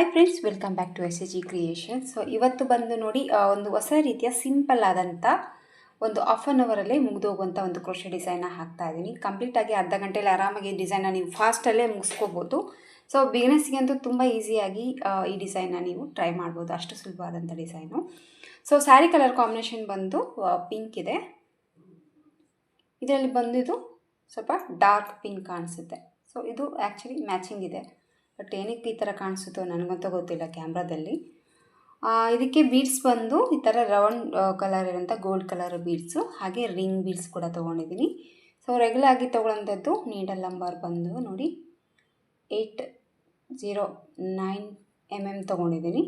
Hi friends welcome back to S A G creation so ಇವತ್ತು ಬಂದು ನೋಡಿ ಒಂದು ಹೊಸ ರೀತಿಯ ಸಿಂಪಲ್ ಆದಂಥ ಒಂದು ಆಫ್ ಆನ್ ಅವರಲ್ಲೇ ಮುಗಿದೋಗುವಂಥ ಒಂದು ಕ್ರೋಶೆ ಡಿಸೈನ್ನ ಹಾಕ್ತಾ ಇದ್ದೀನಿ. ಕಂಪ್ಲೀಟಾಗಿ ಅರ್ಧ ಗಂಟೆಯಲ್ಲಿ ಆರಾಮಾಗಿ ಡಿಸೈನ್ನ ನೀವು ಫಾಸ್ಟಲ್ಲೇ ಮುಗಿಸ್ಕೋಬೋದು. ಸೊ ಬಿಗಿನರ್ಸ್ಗಂತೂ ತುಂಬ ಈಸಿಯಾಗಿ ಈ ಡಿಸೈನ್ನ ನೀವು ಟ್ರೈ ಮಾಡ್ಬೋದು. ಅಷ್ಟು ಸುಲಭವಾದಂಥ design so sari colour combination ಬಂದು ಪಿಂಕ್ ಇದೆ. ಇದರಲ್ಲಿ ಬಂದಿದ್ದು ಸ್ವಲ್ಪ ಡಾರ್ಕ್ ಪಿಂಕ್ ಕಾಣಿಸುತ್ತೆ. ಸೊ ಇದು ಆ್ಯಕ್ಚುಲಿ ಮ್ಯಾಚಿಂಗ್ ಇದೆ. ಬಟ್ ಏನಕ್ಕೆ ಈ ಥರ ಕಾಣಿಸುತ್ತೋ ನನಗಂತೂ ಗೊತ್ತಿಲ್ಲ ಕ್ಯಾಮ್ರಾದಲ್ಲಿ. ಇದಕ್ಕೆ ಬೀಡ್ಸ್ ಬಂದು ಈ ಥರ ರೌಂಡ್ ಕಲರ್ ಇರೋಂಥ ಗೋಲ್ಡ್ ಕಲರ್ ಬೀಡ್ಸು, ಹಾಗೆ ರಿಂಗ್ ಬೀಡ್ಸ್ ಕೂಡ ತೊಗೊಂಡಿದ್ದೀನಿ. ಸೊ ರೆಗ್ಯುಲರ್ ಆಗಿ ತೊಗೊಳ್ಳೋಂಥದ್ದು ನೀಡಲ್ ನಂಬರ್ ಬಂದು ನೋಡಿ, eight zero nine M M ತೊಗೊಂಡಿದ್ದೀನಿ.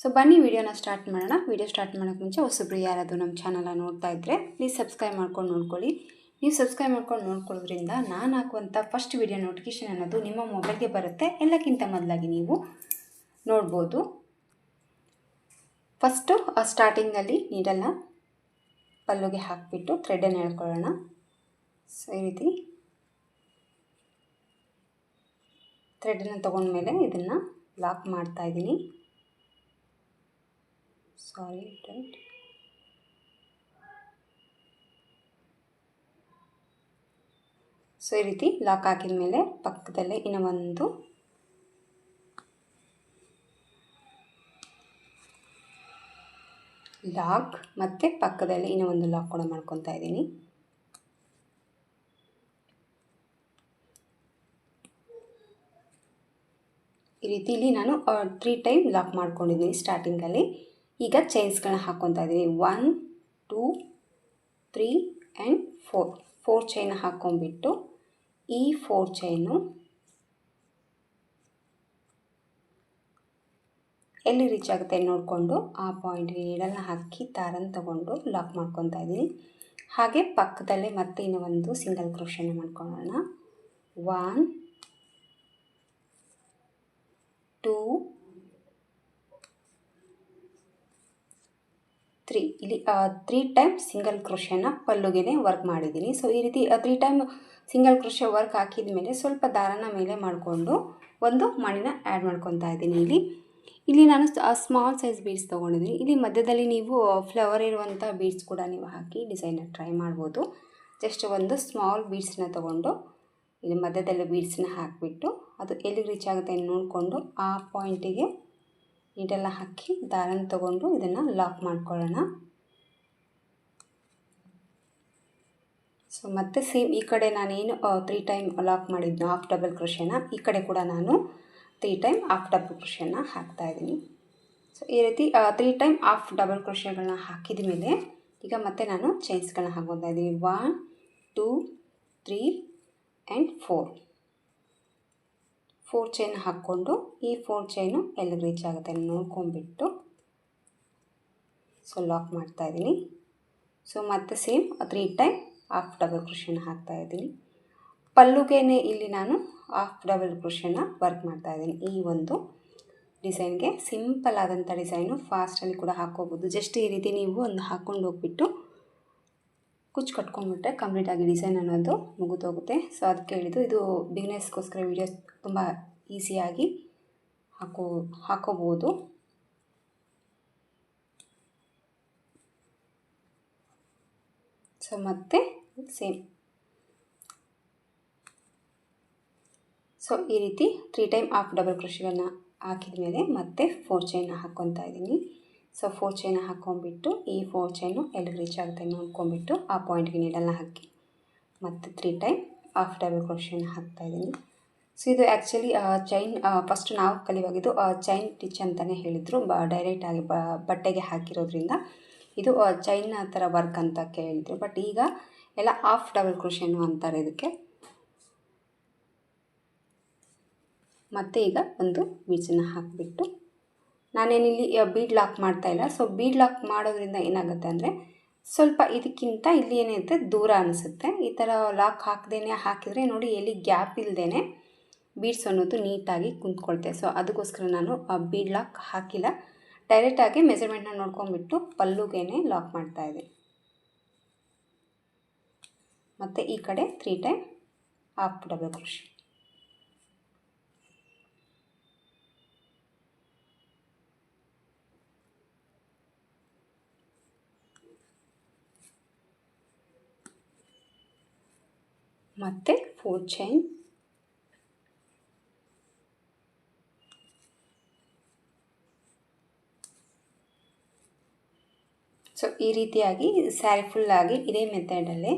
ಸೊ, ಬನ್ನಿ ವಿಡಿಯೋನ ಸ್ಟಾರ್ಟ್ ಮಾಡೋಣ. ವಿಡಿಯೋ ಸ್ಟಾರ್ಟ್ ಮಾಡೋಕ್ಕೆ ಮುಂಚೆ ಹೊಸಬ್ರು ಯಾರಾದರೂ ನಮ್ಮ ಚಾನಲ್ನ ನೋಡ್ತಾ ಇದ್ದರೆ ಪ್ಲೀಸ್ ಸಬ್ಸ್ಕ್ರೈಬ್ ಮಾಡ್ಕೊಂಡು ನೋಡ್ಕೊಳ್ಳಿ. ನೀವು ಸಬ್ಸ್ಕ್ರೈಬ್ ಮಾಡ್ಕೊಂಡು ನೋಡ್ಕೊಳ್ಳೋದ್ರಿಂದ ನಾನು ಹಾಕುವಂಥ ಫಸ್ಟ್ ವಿಡಿಯೋ ನೋಟಿಫಿಕೇಷನ್ ಅನ್ನೋದು ನಿಮ್ಮ ಮೊಬೈಲ್ಗೆ ಬರುತ್ತೆ. ಎಲ್ಲಕ್ಕಿಂತ ಮೊದಲಾಗಿ ನೀವು ನೋಡ್ಬೋದು. ಫಸ್ಟು ಸ್ಟಾರ್ಟಿಂಗಲ್ಲಿ ನೀಡಲ್ಲ ಪಲ್ಲುಗೆ ಹಾಕಿಬಿಟ್ಟು ಥ್ರೆಡನ್ನು ಹೇಳ್ಕೊಳ್ಳೋಣ ಸೊ ಈ ರೀತಿ ಥ್ರೆಡನ್ನು ತೊಗೊಂಡ್ಮೇಲೆ ಇದನ್ನು ಲಾಕ್ ಮಾಡ್ತಾ ಇದ್ದೀನಿ. ಸಾರಿ ರೈಟ್ ಸೊ, ಈ ರೀತಿ ಲಾಕ್ ಹಾಕಿದ ಮೇಲೆ ಪಕ್ಕದಲ್ಲೇ ಇನ್ನು ಒಂದು ಲಾಕ್ ಮತ್ತು ಪಕ್ಕದಲ್ಲಿ ಇನ್ನೂ ಒಂದು ಲಾಕ್ ಕೂಡ ಮಾಡ್ಕೊತಾ ಇದ್ದೀನಿ. ಈ ರೀತಿ ನಾನು ತ್ರೀ ಟೈಮ್ ಲಾಕ್ ಮಾಡ್ಕೊಂಡಿದ್ದೀನಿ ಸ್ಟಾರ್ಟಿಂಗಲ್ಲಿ ಈಗ ಚೈನ್ಸ್ಗಳನ್ನ ಹಾಕ್ಕೊತಾ ಇದ್ದೀನಿ. One two three and four four chain ಹಾಕ್ಕೊಂಬಿಟ್ಟು ಈ ಫೋರ್ ಚೈನು ಎಲ್ಲಿ ರೀಚ್ ಆಗುತ್ತೆ ನೋಡಿಕೊಂಡು ಆ ಪಾಯಿಂಟ್ಗೆ ನೀಡಲ್ನ ಹಾಕಿ ತಾರನ್ನು ತಗೊಂಡು ಲಾಕ್ ಮಾಡ್ಕೊತಾ ಇದ್ದೀನಿ. ಹಾಗೆ ಪಕ್ಕದಲ್ಲೇ ಮತ್ತೆ ಇನ್ನೂ ಒಂದು ಸಿಂಗಲ್ ಕ್ರೋಶನ ಮಾಡ್ಕೊಳ್ಳೋಣ. ಒನ್ ಟೂ ತ್ರೀ ಇಲ್ಲಿ ತ್ರೀ ಟೈಮ್ ಸಿಂಗಲ್ ಕ್ರೋಶನ ಪಲ್ಲುಗೆನೆ ವರ್ಕ್ ಮಾಡಿದ್ದೀನಿ. ಸೊ ಈ ರೀತಿ three time single crochet work ಹಾಕಿದ ಮೇಲೆ ಸ್ವಲ್ಪ ದಾರನ ಮೇಲೆ ಮಾಡಿಕೊಂಡು ಒಂದು ಮಣಿನ ಆ್ಯಡ್ ಮಾಡ್ಕೊತಾ ಇದ್ದೀನಿ ಇಲ್ಲಿ. ಇಲ್ಲಿ ನಾನು ಸ್ಮಾಲ್ ಸೈಜ್ ಬೀಡ್ಸ್ ತೊಗೊಂಡಿದ್ದೀನಿ. ಇಲ್ಲಿ ಮಧ್ಯದಲ್ಲಿ ನೀವು ಫ್ಲವರ್ ಇರುವಂಥ ಬೀಡ್ಸ್ ಕೂಡ ನೀವು ಹಾಕಿ ಡಿಸೈನ್ ಟ್ರೈ ಮಾಡ್ಬೋದು. ಜಸ್ಟ್ ಒಂದು ಸ್ಮಾಲ್ ಬೀಡ್ಸ್ನ ತೊಗೊಂಡು ಇಲ್ಲಿ ಮಧ್ಯದಲ್ಲಿ ಬೀಡ್ಸ್ನ ಹಾಕಿಬಿಟ್ಟು ಅದು ಎಲ್ಲಿಗೆ ರೀಚ್ ಆಗುತ್ತೆ ನೋಡಿಕೊಂಡು ಆ ಪಾಯಿಂಟಿಗೆ ನೀಟೆಲ್ಲ ಹಾಕಿ ದಾರನ ತಗೊಂಡು ಇದನ್ನು ಲಾಕ್ ಮಾಡ್ಕೊಳ್ಳೋಣ. ಸೊ ಮತ್ತೆ ಸೇಮ್ ಈ ಕಡೆ ನಾನೇನು ತ್ರೀ ಟೈಮ್ ಲಾಕ್ ಮಾಡಿದ್ನೋ ಹಾಫ್ ಡಬಲ್ ಕೃಷಿಯನ್ನು ಈ ಕಡೆ ಕೂಡ ನಾನು ತ್ರೀ ಟೈಮ್ ಹಾಫ್ ಡಬಲ್ ಕೃಷಿಯನ್ನು ಹಾಕ್ತಾ ಇದ್ದೀನಿ. ಸೊ ಈ ರೀತಿ ತ್ರೀ ಟೈಮ್ ಹಾಫ್ ಡಬಲ್ ಕೃಷಿಗಳನ್ನ ಹಾಕಿದ ಮೇಲೆ ಈಗ ಮತ್ತೆ ನಾನು ಚೈನ್ಸ್ಗಳನ್ನ ಹಾಕೋತಾ ಇದ್ದೀನಿ. One two three and four four chain ಹಾಕ್ಕೊಂಡು ಈ ಫೋರ್ ಚೈನು ಎಲ್ಲಿಗೆ ರೀಚ್ ಆಗುತ್ತೆ ನೋಡ್ಕೊಂಬಿಟ್ಟು ಸೊ ಲಾಕ್ ಮಾಡ್ತಾಯಿದ್ದೀನಿ ಸೊ ಮತ್ತೆ same three time half double ಹಾಕ್ತಾ ಹಾಕ್ತಾಯಿದ್ದೀನಿ ಪಲ್ಲುಗೇನೆ ಇಲ್ಲಿ ನಾನು ಹಾಫ್ ಡಬಲ್ ಕೃಷಿನ ವರ್ಕ್ ಮಾಡ್ತಾಯಿದ್ದೀನಿ ಈ ಒಂದು ಡಿಸೈನ್ಗೆ ಸಿಂಪಲ್ ಆದಂಥ ಡಿಸೈನು ಫಾಸ್ಟಲ್ಲಿ ಕೂಡ ಹಾಕ್ಕೋಬೋದು. ಜಸ್ಟ್ ಈ ರೀತಿ ನೀವು ಒಂದು ಹಾಕ್ಕೊಂಡು ಹೋಗ್ಬಿಟ್ಟು ಕುಚ್ಚು ಕಟ್ಕೊಂಡ್ಬಿಟ್ರೆ ಕಂಪ್ಲೀಟಾಗಿ ಡಿಸೈನ್ ಅನ್ನೋದು ಮುಗಿದೋಗುತ್ತೆ ಸೊ ಅದಕ್ಕೆ ಹೇಳಿದ್ದು ಇದು ಬಿಗ್ನೆಸ್ಗೋಸ್ಕರ ವೀಡಿಯೋಸ್ ತುಂಬ ಈಸಿಯಾಗಿ ಹಾಕೋ, ಹಾಕೋಬೋದು. ಸೊ ಮತ್ತೆ ಸೇಮ್ ಸೊ ಈ ರೀತಿ ತ್ರೀ ಟೈಮ್ ಆಫ್ ಡಬಲ್ ಕ್ರೋಶಗಳನ್ನ ಹಾಕಿದ ಮೇಲೆ ಮತ್ತೆ ಫೋರ್ ಚೈನ್ ಹಾಕ್ಕೊತಾ ಇದ್ದೀನಿ. ಸೊ ಫೋರ್ ಚೈನ ಹಾಕ್ಕೊಂಬಿಟ್ಟು ಈ ಫೋರ್ ಚೈನು ಎಲ್ಲಿ ರೀಚ್ ಆಗುತ್ತೆ ನೋಡ್ಕೊಂಬಿಟ್ಟು ಆ ಪಾಯಿಂಟ್ಗೆ ನೀಡಲ್ನ ಹಾಕಿ. ಮತ್ತು ತ್ರೀ ಟೈಮ್ ಹಾಫ್ ಡಬಲ್ ಕುರುಷನ್ನು ಹಾಕ್ತಾ ಇದ್ದೀನಿ. ಸೊ ಇದು ಆ್ಯಕ್ಚುಲಿ ಚೈನ್ ಫಸ್ಟ್ ನಾವು ಕಲಿವಾಗಿದ್ದು ಚೈನ್ ಟಿಚ್ ಅಂತಲೇ ಹೇಳಿದರು. ಬ ಡೈರೆಕ್ಟಾಗಿ ಬ, ಬಟ್ಟೆಗೆ ಹಾಕಿರೋದ್ರಿಂದ ಇದು ಚೈನ್ ಥರ ವರ್ಕ್ ಅಂತ ಕೇಳಿದರು. ಬಟ್ ಈಗ ಎಲ್ಲ ಹಾಫ್ ಡಬಲ್ ಕ್ರೋಶನು ಅಂತಾರೆ ಇದಕ್ಕೆ. ಮತ್ತು ಈಗ ಒಂದು ಬೀಜನ ಹಾಕಿಬಿಟ್ಟು ನಾನೇನಿಲ್ಲಿ ಬೀಡ್ ಲಾಕ್ ಮಾಡ್ತಾಯಿಲ್ಲ ಸೊ ಬೀಡ್ ಲಾಕ್ ಮಾಡೋದ್ರಿಂದ ಏನಾಗುತ್ತೆ ಅಂದರೆ, ಸ್ವಲ್ಪ ಇದಕ್ಕಿಂತ ಇಲ್ಲಿ ಏನಿರುತ್ತೆ, ದೂರ ಅನಿಸುತ್ತೆ. ಈ ಥರ ಲಾಕ್ ಹಾಕ್ದೇ ಹಾಕಿದರೆ ನೋಡಿ ಎಲ್ಲಿ ಗ್ಯಾಪ್ ಇಲ್ಲದೇ ಬೀಡ್ಸ್ ಅನ್ನೋದು ನೀಟಾಗಿ ಕುಂತ್ಕೊಳ್ತೆ. ಸೊ ಅದಕ್ಕೋಸ್ಕರ ನಾನು ಬೀಡ್ ಲಾಕ್ ಹಾಕಿಲ್ಲ. ಡೈರೆಕ್ಟಾಗಿ ಮೆಜರ್ಮೆಂಟ್ನ ನೋಡ್ಕೊಂಬಿಟ್ಟು ಪಲ್ಲುಗೇನೆ ಲಾಕ್ ಮಾಡ್ತಾಯಿದ್ದೆ ಮತ್ತು ಈ ಕಡೆ ತ್ರೀ ಟೈಮ್ ಹಾಕ್ಬಿಡಬೇಕು. ಡಬಲ್ ಮತ್ತು ಫೋರ್ ಚೈನ್ ಸೊ ಈ ರೀತಿಯಾಗಿ ಸ್ಯಾರಿ ಫುಲ್ಲಾಗಿ ಇದೇ ಮೆಥಡಲ್ಲೇ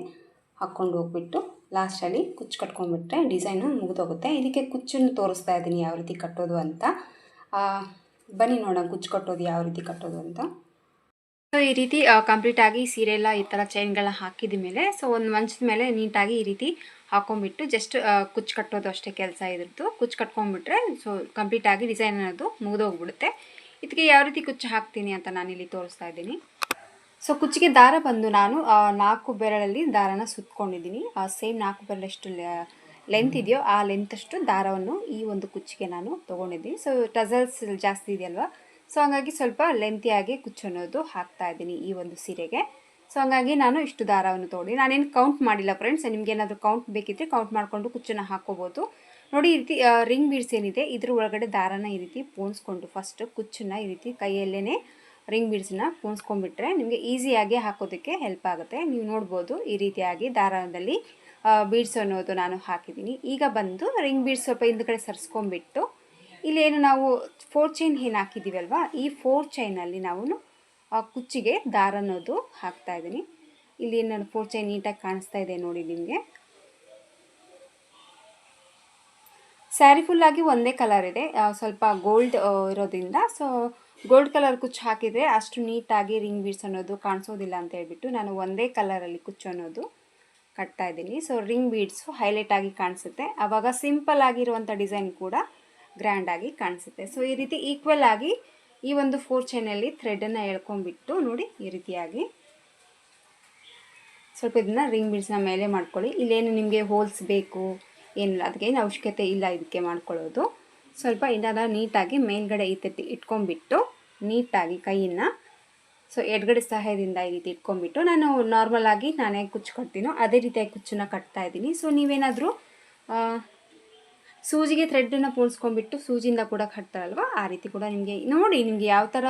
ಹಾಕ್ಕೊಂಡು ಹೋಗ್ಬಿಟ್ಟು ಲಾಸ್ಟಲ್ಲಿ ಕುಚ್ಚು ಕಟ್ಕೊಂಡ್ಬಿಟ್ರೆ ಡಿಸೈನು ಮುಗಿದೋಗುತ್ತೆ. ಇದಕ್ಕೆ ಕುಚ್ಚನ್ನು ತೋರಿಸ್ತಾ ಇದ್ದೀನಿ ಯಾವ ರೀತಿ ಕಟ್ಟೋದು ಅಂತ. ಬನ್ನಿ ನೋಡೋಣ ಕುಚ್ಚು ಕಟ್ಟೋದು ಯಾವ ರೀತಿ ಕಟ್ಟೋದು ಅಂತ. ಸೊ ಈ ರೀತಿ ಕಂಪ್ಲೀಟಾಗಿ ಸೀರೆ ಎಲ್ಲ ಈ ಥರ ಚೈನ್ಗಳನ್ನ ಹಾಕಿದ ಮೇಲೆ ಸೊ ಒಂದು ಮಂಚದ ಮೇಲೆ ನೀಟಾಗಿ ಈ ರೀತಿ ಹಾಕೊಂಡ್ಬಿಟ್ಟು ಜಸ್ಟ್ ಕುಚ್ಚು ಕಟ್ಟೋದು ಅಷ್ಟೇ ಕೆಲಸ ಇದ್ರದ್ದು. ಕುಚ್ಚು ಕಟ್ಕೊಂಡ್ಬಿಟ್ರೆ ಸೊ ಕಂಪ್ಲೀಟಾಗಿ ಡಿಸೈನ್ ಅನ್ನೋದು ಮುಗಿದೋಗ್ಬಿಡುತ್ತೆ. ಇದಕ್ಕೆ ಯಾವ ರೀತಿ ಕುಚ್ಚು ಹಾಕ್ತೀನಿ ಅಂತ ನಾನಿಲ್ಲಿ ತೋರಿಸ್ತಾ ಇದ್ದೀನಿ. ಸೊ ಕುಚ್ಚಿಗೆ ದಾರ ಬಂದು ನಾನು ನಾಲ್ಕು ಬೆರಳಲ್ಲಿ ದಾರನ ಸುತ್ಕೊಂಡಿದ್ದೀನಿ. ಸೇಮ್ ನಾಲ್ಕು ಬೆರಳಷ್ಟು ಲೆಂತ್ ಇದೆಯೋ, ಆ ಲೆಂತಷ್ಟು ದಾರವನ್ನು ಈ ಒಂದು ಕುಚ್ಚಿಗೆ ನಾನು ತೊಗೊಂಡಿದ್ದೀನಿ. ಸೊ ಟಸಲ್ಸ್ ಜಾಸ್ತಿ ಇದೆಯಲ್ವಾ? ಸೊ ಹಂಗಾಗಿ ಸ್ವಲ್ಪ ಲೆಂತಿಯಾಗಿ ಕುಚ್ಚು ಅನ್ನೋದು ಹಾಕ್ತಾ ಇದ್ದೀನಿ ಈ ಒಂದು ಸೀರೆಗೆ. ಸೊ ಹಂಗಾಗಿ ನಾನು ಇಷ್ಟು ದಾರವನ್ನು ತೊಗೊಂಡು ನಾನೇನು ಕೌಂಟ್ ಮಾಡಿಲ್ಲ ಫ್ರೆಂಡ್ಸ್ ನಿಮ್ಗೆ ಏನಾದರೂ ಕೌಂಟ್ ಬೇಕಿದ್ದರೆ ಕೌಂಟ್ ಮಾಡಿಕೊಂಡು ಕುಚ್ಚನ್ನು ಹಾಕ್ಕೋಬೋದು. ನೋಡಿ, ಈ ರೀತಿ ರಿಂಗ್ ಬೀಡ್ಸ್ ಏನಿದೆ, ಇದ್ರ ಒಳಗಡೆ ದಾರನ ಈ ರೀತಿ ಪೋಣಿಸ್ಕೊಂಡು ಫಸ್ಟ್ ಕುಚ್ಚನ್ನ ಈ ರೀತಿ ಕೈಯಲ್ಲೇ ರಿಂಗ್ ಬೀಡ್ಸನ್ನ ಪೋಣಿಸ್ಕೊಂಡ್ಬಿಟ್ರೆ ನಿಮಗೆ ಈಸಿಯಾಗಿ ಹಾಕೋದಕ್ಕೆ ಹೆಲ್ಪ್ ಆಗುತ್ತೆ. ನೀವು ನೋಡ್ಬೋದು ಈ ರೀತಿಯಾಗಿ ದಾರದಲ್ಲಿ ಬೀಡ್ಸ್ ಅನ್ನೋದು ನಾನು ಹಾಕಿದ್ದೀನಿ. ಈಗ ಬಂದು ರಿಂಗ್ ಬೀಡ್ಸ್ ಸ್ವಲ್ಪ ಹಿಂದ್ಗಡೆ ಸರಿಸ್ಕೊಂಡ್ಬಿಟ್ಟು ಇಲ್ಲೇನು ನಾವು ಫೋರ್ ಚೈನ್ ಏನು ಹಾಕಿದ್ದೀವಲ್ವ ಈ ಫೋರ್ ಚೈನಲ್ಲಿ ನಾವು ಆ ಕುಚ್ಚಿಗೆ ದಾರ ಅನ್ನೋದು ಹಾಕ್ತಾ ಇದ್ದೀನಿ. ಇಲ್ಲಿ ನಾನು ಫೋರ್ ಚೈನ್ ನೀಟಾಗಿ ಕಾಣಿಸ್ತಾ ಇದೆ ನೋಡಿ ನಿಮಗೆ. ಸ್ಯಾರಿ ಫುಲ್ಲಾಗಿ ಒಂದೇ ಕಲರ್ ಇದೆ. ಸ್ವಲ್ಪ ಗೋಲ್ಡ್ ಇರೋದ್ರಿಂದ. ಸೊ ಗೋಲ್ಡ್ ಕಲರ್ ಕುಚ್ಚು ಹಾಕಿದರೆ ಅಷ್ಟು ನೀಟಾಗಿ ರಿಂಗ್ ಬೀಡ್ಸ್ ಅನ್ನೋದು ಕಾಣಿಸೋದಿಲ್ಲ ಅಂತ ಹೇಳ್ಬಿಟ್ಟು ನಾನು ಒಂದೇ ಕಲರಲ್ಲಿ ಕುಚ್ಚು ಅನ್ನೋದು ಕಟ್ತಾ ಇದ್ದೀನಿ. ಸೊ ರಿಂಗ್ ಬೀಡ್ಸು ಹೈಲೈಟ್ ಆಗಿ ಕಾಣಿಸುತ್ತೆ. ಆವಾಗ ಸಿಂಪಲ್ ಆಗಿರುವಂಥ ಡಿಸೈನ್ ಕೂಡ ಗ್ರ್ಯಾಂಡ್ ಆಗಿ ಕಾಣಿಸುತ್ತೆ. ಸೊ ಈ ರೀತಿ ಈಕ್ವಲ್ ಆಗಿ ಈ ಒಂದು ಫೋರ್ ಚೈನಲ್ಲಿ ಥ್ರೆಡನ್ನು ಎಳ್ಕೊಂಡ್ಬಿಟ್ಟು ನೋಡಿ ಈ ರೀತಿಯಾಗಿ. ಸ್ವಲ್ಪ ಇದನ್ನ ರಿಂಗ್ ಬಿಡ್ಸ್ನ ಮೇಲೆ ಮಾಡ್ಕೊಳ್ಳಿ. ಇಲ್ಲೇನು ನಿಮಗೆ ಹೋಲ್ಸ್ ಬೇಕು, ಏನಿಲ್ಲ, ಅದಕ್ಕೆ ಏನು ಅವಶ್ಯಕತೆ ಇಲ್ಲ ಇದಕ್ಕೆ ಮಾಡ್ಕೊಳ್ಳೋದು. ಸ್ವಲ್ಪ ಇದನ್ನು ನೀಟಾಗಿ ಮೇಲ್ಗಡೆ ಈ ರೀತಿ ಇಟ್ಕೊಂಡ್ಬಿಟ್ಟು ನೀಟಾಗಿ ಕೈಯನ್ನು ಸೊ ಎಡಗಡೆ ಸಹಾಯದಿಂದ ಈ ರೀತಿ ಇಟ್ಕೊಂಡ್ಬಿಟ್ಟು ನಾನು ನಾರ್ಮಲ್ ಆಗಿ ನಾನು ಕುಚ್ಚು ಕಟ್ತೀನೋ ಅದೇ ರೀತಿಯಾಗಿ ಕುಚ್ಚನ್ನ ಕಟ್ತಾ ಇದ್ದೀನಿ. ಸೊ ನೀವೇನಾದರೂ ಸೂಜಿಗೆ ಥ್ರೆಡ್ಡನ್ನು ಪೋಣಿಸ್ಕೊಂಡ್ಬಿಟ್ಟು ಸೂಜಿಯಿಂದ ಕೂಡ ಕಟ್ತಾರಲ್ವ? ಆ ರೀತಿ ಕೂಡ ನಿಮಗೆ ನೋಡಿ ನಿಮಗೆ ಯಾವ ಥರ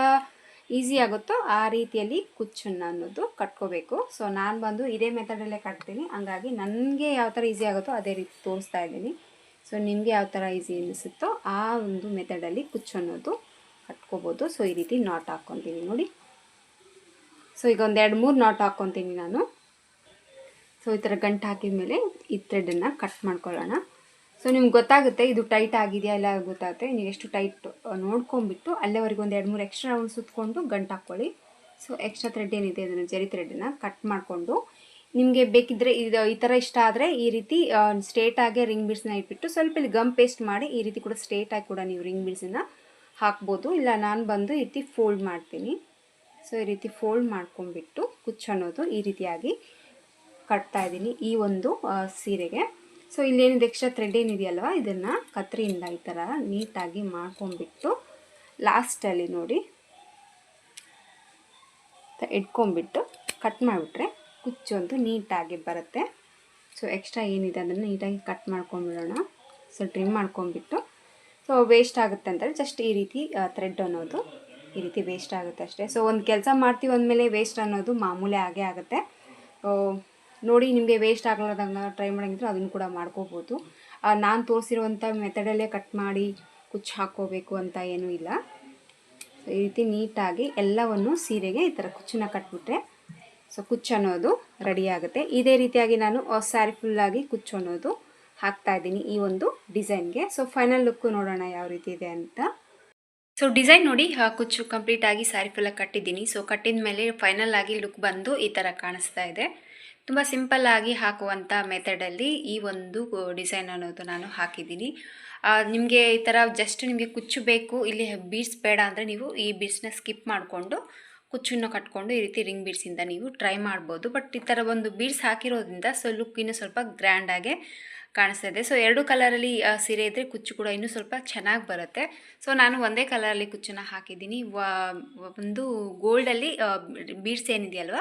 ಈಸಿ ಆಗುತ್ತೋ ಆ ರೀತಿಯಲ್ಲಿ ಕುಚ್ಚನ್ನು ಅನ್ನೋದು ಕಟ್ಕೋಬೇಕು. ಸೊ ನಾನು ಬಂದು ಇದೇ ಮೆಥಡಲ್ಲೇ ಕಟ್ತೀನಿ. ಹಂಗಾಗಿ ನನಗೆ ಯಾವ ಥರ ಈಸಿ ಆಗುತ್ತೋ ಅದೇ ರೀತಿ ತೋರಿಸ್ತಾ ಇದ್ದೀನಿ. ಸೊ ನಿಮಗೆ ಯಾವ ಥರ ಈಸಿ ಅನ್ನಿಸುತ್ತೋ ಆ ಒಂದು ಮೆಥಡಲ್ಲಿ ಕುಚ್ಚು ಅನ್ನೋದು ಕಟ್ಕೋಬೋದು. ಸೊ ಈ ರೀತಿ ನಾಟ್ ಹಾಕ್ಕೊತೀನಿ ನೋಡಿ. ಸೊ ಈಗ ಒಂದು ಎರಡು ಮೂರು ನಾಟ್ ಹಾಕ್ಕೊತೀನಿ ನಾನು. ಸೊ ಈ ಥರ ಗಂಟು ಹಾಕಿದ ಮೇಲೆ ಈ ಥ್ರೆಡನ್ನು ಕಟ್ ಮಾಡ್ಕೊಳ್ಳೋಣ. ಸೊ ನಿಮ್ಗೆ ಗೊತ್ತಾಗುತ್ತೆ, ಇದು ಟೈಟ್ ಆಗಿದೆಯಾ ಇಲ್ಲ ಗೊತ್ತಾಗುತ್ತೆ. ನೀವು ಎಷ್ಟು ಟೈಟ್ ನೋಡ್ಕೊಂಬಿಟ್ಟು ಅಲ್ಲೇವರೆಗೆ ಒಂದು ಎರಡು ಮೂರು ಎಕ್ಸ್ಟ್ರಾ ರೌಂಡ್ ಸುತ್ತಕೊಂಡು ಗಂಟು ಹಾಕ್ಕೊಳ್ಳಿ. ಸೊ ಎಕ್ಸ್ಟ್ರಾ ಥ್ರೆಡ್ ಏನಿದೆ ಅದನ್ನು ಜರಿ ಥ್ರೆಡನ್ನು ಕಟ್ ಮಾಡಿಕೊಂಡು, ನಿಮಗೆ ಬೇಕಿದ್ದರೆ ಇದು ಈ ಥರ ಇಷ್ಟ ಆದರೆ ಈ ರೀತಿ ಸ್ಟ್ರೇಟಾಗೆ ರಿಂಗ್ ಬೀಡ್ಸ್ನ ಇಟ್ಬಿಟ್ಟು ಸ್ವಲ್ಪ ಇಲ್ಲಿ ಗಮ್ ಪೇಸ್ಟ್ ಮಾಡಿ ಈ ರೀತಿ ಕೂಡ ಸ್ಟ್ರೇಟಾಗಿ ಕೂಡ ನೀವು ರಿಂಗ್ ಬೀಡ್ಸನ್ನು ಹಾಕ್ಬೋದು. ಇಲ್ಲ, ನಾನು ಬಂದು ಈ ರೀತಿ ಫೋಲ್ಡ್ ಮಾಡ್ತೀನಿ. ಸೊ ಈ ರೀತಿ ಫೋಲ್ಡ್ ಮಾಡ್ಕೊಂಡ್ಬಿಟ್ಟು ಕುಚ್ಚನ್ನೋದು ಈ ರೀತಿಯಾಗಿ ಕಟ್ತಾ ಇದ್ದೀನಿ ಈ ಒಂದು ಸೀರೆಗೆ. ಸೊ ಇಲ್ಲೇನಿದೆ ಎಕ್ಸ್ಟ್ರಾ ಥ್ರೆಡ್ ಏನಿದೆಯಲ್ವ? ಇದನ್ನು ಕತ್ರಿಯಿಂದ ಈ ಥರ ನೀಟಾಗಿ ಮಾಡ್ಕೊಂಬಿಟ್ಟು ಲಾಸ್ಟಲ್ಲಿ ನೋಡಿ ಇಟ್ಕೊಂಬಿಟ್ಟು ಕಟ್ ಮಾಡಿಬಿಟ್ರೆ ಕುಚ್ಚು ಅಂತೂ ನೀಟಾಗಿ ಬರುತ್ತೆ. ಸೊ ಎಕ್ಸ್ಟ್ರಾ ಏನಿದೆ ಅದನ್ನು ನೀಟಾಗಿ ಕಟ್ ಮಾಡ್ಕೊಂಡ್ಬಿಡೋಣ. ಸೊ ಟ್ರಿಮ್ ಮಾಡ್ಕೊಂಡ್ಬಿಟ್ಟು. ಸೊ ವೇಸ್ಟ್ ಆಗುತ್ತೆ ಅಂದರೆ ಜಸ್ಟ್ ಈ ರೀತಿ ಥ್ರೆಡ್ ಅನ್ನೋದು ಈ ರೀತಿ ವೇಸ್ಟ್ ಆಗುತ್ತೆ ಅಷ್ಟೇ. ಸೊ ಒಂದು ಕೆಲಸ ಮಾಡ್ತೀವಿ ಅಂದಮೇಲೆ ವೇಸ್ಟ್ ಅನ್ನೋದು ಮಾಮೂಲಿ ಆಗೇ ಆಗುತ್ತೆ. ನೋಡಿ ನಿಮಗೆ ವೇಸ್ಟ್ ಆಗಲಾರ್ದಂಗೆ ಟ್ರೈ ಮಾಡೋಂಗಿದ್ರೆ ಅದನ್ನು ಕೂಡ ಮಾಡ್ಕೋಬೋದು. ನಾನು ತೋರಿಸಿರುವಂಥ ಮೆಥಡಲ್ಲೇ ಕಟ್ ಮಾಡಿ ಕುಚ್ಚು ಹಾಕ್ಕೋಬೇಕು ಅಂತ ಏನೂ ಇಲ್ಲ. ಸೊ ಈ ರೀತಿ ನೀಟಾಗಿ ಎಲ್ಲವನ್ನು ಸೀರೆಗೆ ಈ ಥರ ಕುಚ್ಚನ್ನ ಕಟ್ಬಿಟ್ರೆ ಸೊ ಕುಚ್ಚು ಅನ್ನೋದು ರೆಡಿ ಆಗುತ್ತೆ. ಇದೇ ರೀತಿಯಾಗಿ ನಾನು ಸ್ಯಾರಿ ಫುಲ್ಲಾಗಿ ಕುಚ್ಚು ಅನ್ನೋದು ಹಾಕ್ತಾ ಇದ್ದೀನಿ ಈ ಒಂದು ಡಿಸೈನ್ಗೆ ಸೊ ಫೈನಲ್ ಲುಕ್ಕು ನೋಡೋಣ ಯಾವ ರೀತಿ ಇದೆ ಅಂತ. ಸೊ ಡಿಸೈನ್ ನೋಡಿ ಆ, ಕುಚ್ಚು ಕಂಪ್ಲೀಟಾಗಿ ಸ್ಯಾರಿ ಫುಲ್ಲಾಗಿ ಕಟ್ಟಿದ್ದೀನಿ. ಸೊ ಕಟ್ಟಿದ ಮೇಲೆ ಫೈನಲ್ ಆಗಿ ಲುಕ್ ಬಂದು ಈ ಥರ ಕಾಣಿಸ್ತಾ ಇದೆ. ತುಂಬ ಸಿಂಪಲ್ ಆಗಿ ಹಾಕುವಂಥ ಮೆಥಡಲ್ಲಿ ಈ ಒಂದು ಡಿಸೈನ್ ಅನ್ನೋದು ನಾನು ಹಾಕಿದ್ದೀನಿ. ನಿಮಗೆ ಈ ಥರ ಜಸ್ಟ್ ನಿಮಗೆ ಕುಚ್ಚು ಬೇಕು, ಇಲ್ಲಿ ಬೀಡ್ಸ್ ಬೇಡ ಅಂದರೆ ನೀವು ಈ ಬೀಡ್ಸ್ನ ಸ್ಕಿಪ್ ಮಾಡಿಕೊಂಡು ಕುಚ್ಚನ್ನು ಕಟ್ಕೊಂಡು ಈ ರೀತಿ ರಿಂಗ್ ಬೀಡ್ಸಿಂದ ನೀವು ಟ್ರೈ ಮಾಡ್ಬೋದು. ಬಟ್ ಈ ಥರ ಒಂದು ಬೀಡ್ಸ್ ಹಾಕಿರೋದ್ರಿಂದ ಸೊ ಲುಕ್ ಇನ್ನೂ ಸ್ವಲ್ಪ ಗ್ರ್ಯಾಂಡಾಗೆ ಕಾಣಿಸ್ತದೆ ಸೊ ಎರಡು ಕಲರಲ್ಲಿ ಸೀರೆ ಇದ್ದರೆ ಕುಚ್ಚು ಕೂಡ ಇನ್ನೂ ಸ್ವಲ್ಪ ಚೆನ್ನಾಗಿ ಬರುತ್ತೆ. ಸೊ ನಾನು ಒಂದೇ ಕಲರಲ್ಲಿ ಕುಚ್ಚನ್ನು ಹಾಕಿದ್ದೀನಿ. ಒಂದು ಗೋಲ್ಡಲ್ಲಿ ಬೀಡ್ಸ್ ಏನಿದೆಯಲ್ವ?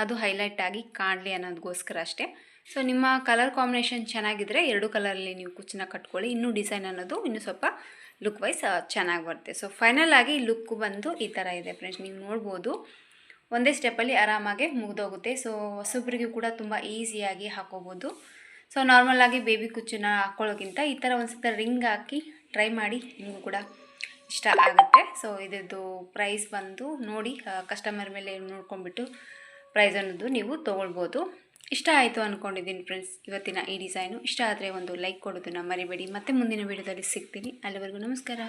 ಅದು ಹೈಲೈಟ್ ಆಗಿ ಕಾಣಲಿ ಅನ್ನೋದಕ್ಕೋಸ್ಕರ ಅಷ್ಟೇ. ಸೊ ನಿಮ್ಮ ಕಲರ್ ಕಾಂಬಿನೇಷನ್ ಚೆನ್ನಾಗಿದ್ದರೆ ಎರಡು ಕಲರಲ್ಲಿ ನೀವು ಕುಚ್ಚನ್ನ ಕಟ್ಕೊಳ್ಳಿ. ಇನ್ನೂ ಡಿಸೈನ್ ಅನ್ನೋದು ಇನ್ನೂ ಸ್ವಲ್ಪ ಲುಕ್ ವೈಸ್ ಚೆನ್ನಾಗಿ ಬರುತ್ತೆ. ಸೊ ಫೈನಲ್ ಆಗಿ ಲುಕ್ ಬಂದು ಈ ಥರ ಇದೆ ಫ್ರೆಂಡ್ಸ್ ನೀವು ನೋಡ್ಬೋದು, ಒಂದೇ ಸ್ಟೆಪ್ಪಲ್ಲಿ ಆರಾಮಾಗಿ ಮುಗಿದೋಗುತ್ತೆ. ಸೊ ಹೊಸೊಬ್ಬರಿಗೂ ಕೂಡ ತುಂಬ ಈಸಿಯಾಗಿ ಹಾಕೋಬೋದು. ಸೊ ನಾರ್ಮಲಾಗಿ ಬೇಬಿ ಕುಚ್ಚನ್ನ ಹಾಕ್ಕೊಳ್ಳೋಕ್ಕಿಂತ ಈ ಥರ ಒಂದು ರಿಂಗ್ ಹಾಕಿ ಟ್ರೈ ಮಾಡಿ ನಿಮಗೂ ಕೂಡ ಇಷ್ಟ ಆಗುತ್ತೆ. ಸೊ ಇದ್ರದ್ದು ಪ್ರೈಸ್ ಬಂದು ನೋಡಿ ಕಸ್ಟಮರ್ ಮೇಲೆ ನೋಡ್ಕೊಂಡ್ಬಿಟ್ಟು ಪ್ರೈಸ್ ಅನ್ನೋದು ನೀವು ತೊಗೊಳ್ಬೋದು. ಇಷ್ಟ ಆಯಿತು ಅಂದ್ಕೊಂಡಿದ್ದೀನಿ ಫ್ರೆಂಡ್ಸ್, ಇವತ್ತಿನ ಈ ಡಿಸೈನು. ಇಷ್ಟ ಆದರೆ ಒಂದು ಲೈಕ್ ಕೊಡೋದನ್ನು ಮರಿಬೇಡಿ. ಮತ್ತೆ ಮುಂದಿನ ವೀಡಿಯೋದಲ್ಲಿ ಸಿಗ್ತೀನಿ. ಅಲ್ಲಿವರೆಗೂ ನಮಸ್ಕಾರ.